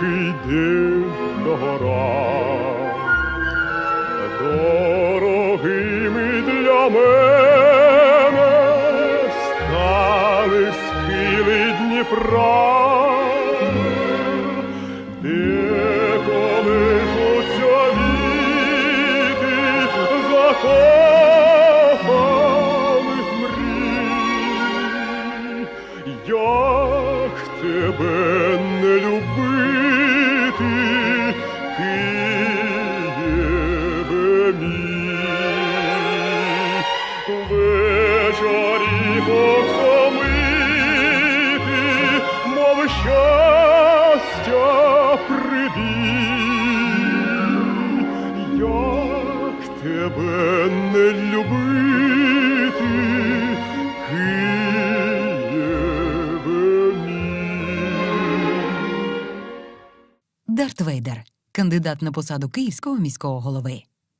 тихий день на дорогими для мене стали схили Дніпра, віти закоханих мрій, тебе не Ввечері оксамити, мов щастя тебе не любити, Києве мій. Дарт Вейдер, кандидат на посаду київського міського голови.